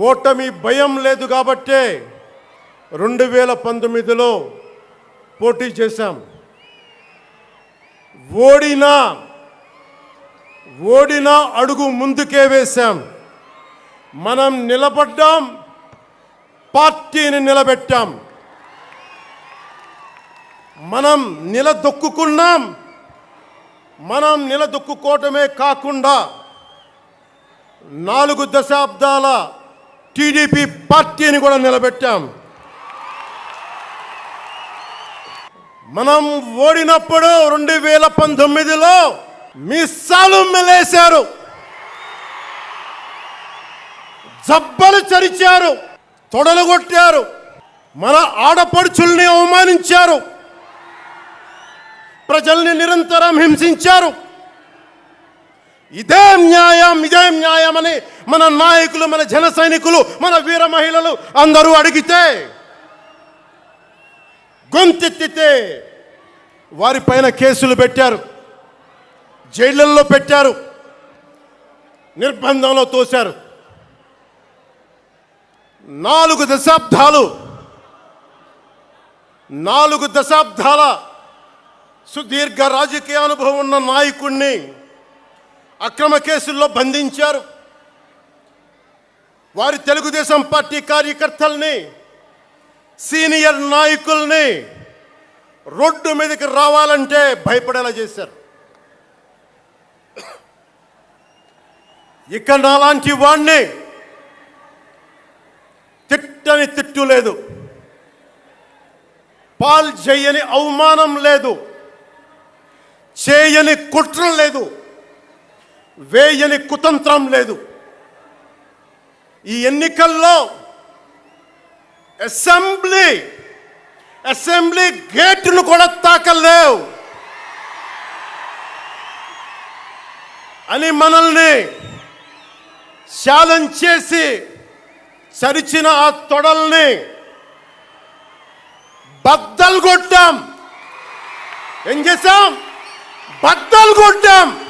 ఓటమి భయం లేదు కాబట్టే రెండు వేల పంతొమ్మిదిలో పోటీ చేశాం. ఓడినా ఓడినా అడుగు ముందుకే వేశాం. మనం నిలబడ్డాం పార్టీని నిలబెట్టాం. మనం నిలదొక్కుకున్నాం మనం నిలదొక్కుకోవటమే కాకుండా నాలుగు దశాబ్దాల టీడీపీ పార్టీని కూడా నిలబెట్టాం. మనం ఓడినప్పుడు రెండు వేల పంతొమ్మిదిలో మిస్సాలు మెలేశారు. జబ్బలు చరిచారు. తొడలు కొట్టారు మన ఆడపడుచుల్ని అవమానించారు. ప్రజల్ని నిరంతరం హింసించారు. ఇదే న్యాయం ఇదే న్యాయం అని మన నాయకులు మన జన సైనికులు మన వీర మహిళలు అందరూ అడిగితే గొంతెత్తితే వారిపైన కేసులు పెట్టారు జైళ్ళల్లో పెట్టారు నిర్బంధంలో తోశారు. నాలుగు దశాబ్దాలు నాలుగు దశాబ్దాల సుదీర్ఘ రాజకీయ అనుభవం ఉన్న నాయకుణ్ణి అక్రమ కేసుల్లో బంధించారు. వారి తెలుగుదేశం పార్టీ కార్యకర్తల్ని సీనియర్ నాయకుల్ని రోడ్డు మీదకి రావాలంటే భయపడేలా చేశారు. ఇక నాలాంటి వాణ్ణి తిట్టని తిట్టు లేదు. పాల్ చేయని అవమానం లేదు. చేయని కుట్ర లేదు. వేయని కుతంత్రం లేదు. ఈ ఎన్నికల్లో అసెంబ్లీ అసెంబ్లీ గేటును కూడా తాకలేవు. అని మనల్ని ఛాలెంజ్ చేసి చరిచిన ఆ తొడల్ని బద్దలు కొట్టాం. ఏం చేశాం? బద్దలు కొట్టాం.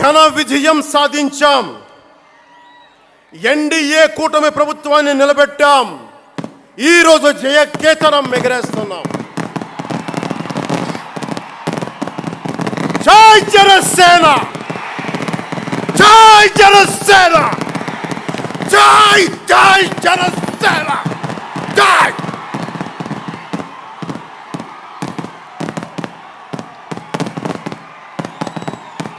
ఘన విజయం సాధించాం. ఎన్డీఏ కూటమి ప్రభుత్వాన్ని నిలబెట్టాం. ఈరోజు జయకేతనం ఎగరేస్తున్నాం. జై జనసేన! జై జనసేన! జై జై జనసేన! జై!